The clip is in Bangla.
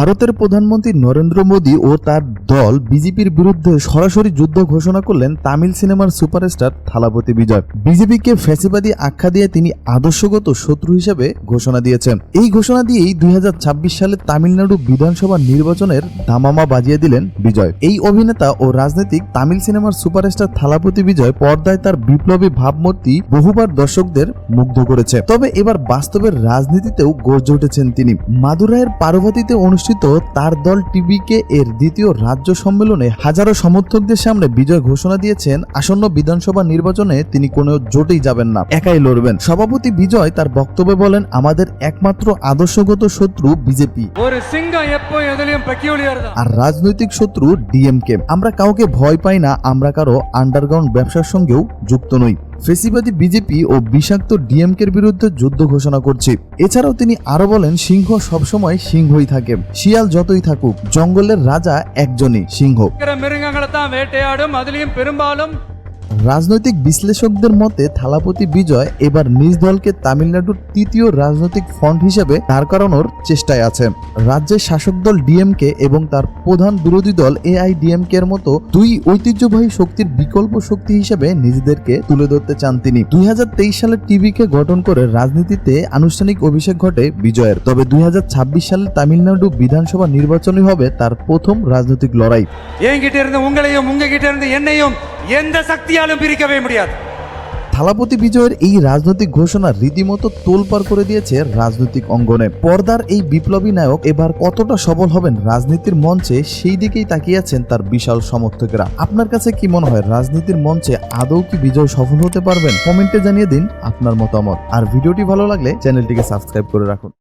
ভারতের প্রধানমন্ত্রী নরেন্দ্র মোদী ও তার দল বিজেপির বিরুদ্ধে সরাসরি যুদ্ধ ঘোষণা করলেন তামিল সিনেমার সুপারস্টার থালাপতি বিজয়। বিজেপিকে ফ্যাসিবাদী আখ্যা দিয়ে তিনি আদর্শগত শত্রু হিসেবে ঘোষণা দিয়েছেন। এই ঘোষণা দিয়েই দুই সালে তামিলনাড়ু বিধানসভা নির্বাচনের দামামা বাজিয়ে দিলেন বিজয়। এই অভিনেতা ও রাজনৈতিক তামিল সিনেমার সুপারস্টার থালাপতি বিজয় পর্দায় তার বিপ্লবী ভাবমূর্তি বহুবার দর্শকদের মুগ্ধ করেছে। তবে এবার বাস্তবের রাজনীতিতেও গর্জে উঠেছেন তিনি। মাদুরাইয়ের পার্বতীতে অনুষ্ঠিত তার দল টিভিকে এর দ্বিতীয় রাজ্য রাজ্য সম্মেলনে হাজারো সমর্থকদের সামনে বিজয় ঘোষণা দিয়েছেন আসন্ন বিধানসভা নির্বাচনে তিনি কোনো জোটেই যাবেন না একাই লড়বেন। সভাপতি বিজয় তার বক্তব্যে বলেন আমাদের একমাত্র আদর্শগত শত্রু বিজেপি। আর রাজনৈতিক শত্রু ডিএমকে। আমরা কাউকে ভয় পাই না আমরা কারও আন্ডারগ্রাউন্ড ব্যবসার সঙ্গেও যুক্ত নই। ফেসিবাদী বিজেপি ও বিষাক্ত ডিএমকের বিরুদ্ধে যুদ্ধ ঘোষণা করছে। এছাড়াও তিনি আরও বলেন, সিংহ সবসময় সিংহই থাকে। শিয়াল যতই থাকুক, জঙ্গলের রাজা একজনই সিংহ। இருக்கிற மிருகங்களை தான் வேட்டையாடும் அதுலயும் பெரும்பாலும் রাজনৈতিক বিশ্লেষকদের মতে থালাপতি বিজয় এবার নিজ দলকে তামিলনাড়ুর তৃতীয় রাজনৈতিক ফ্রন্ট হিসেবে দাঁড় করানোর চেষ্টায় আছেন রাজ্যের শাসক দল ডিএমকে এবং তার প্রধান বিরোধী দল এআইডিএমকে এর মতো দুই ঐতিহ্যবাহী শক্তির বিকল্প শক্তি হিসেবে নিজেদেরকে তুলে ধরতে চান তিনি দুই সালে টিভিকে গঠন করে রাজনীতিতে আনুষ্ঠানিক অভিষেক ঘটে বিজয়ের তবে দুই সালে তামিলনাড়ু বিধানসভা নির্বাচনই হবে তার প্রথম রাজনৈতিক লড়াই என்கிட்ட இருந்து உங்களையும் உங்ககிட்ட இருந்து என்னையும் எந்த சக்தியாலும் பிரிக்கவே முடியாது থালাপতি বিজয়ের এই রাজনৈতিক ঘোষণা রীতিমতো তোলপাড় করে দিয়েছে রাজনৈতিক অঙ্গনে পর্দার এই বিপ্লবী নায়ক এবার কতটা সবল হবেন রাজনীতির মঞ্চে সেই দিকেই তাকিয়ে আছেন তার বিশাল সমর্থকেরা আপনার কাছে কি মনে হয় রাজনীতির মঞ্চে আদৌ কি বিজয় সফল হতে পারবেন কমেন্টে জানিয়ে দিন আপনার মতামত আর ভিডিওটি ভালো লাগলে চ্যানেলটিকে সাবস্ক্রাইব করে রাখুন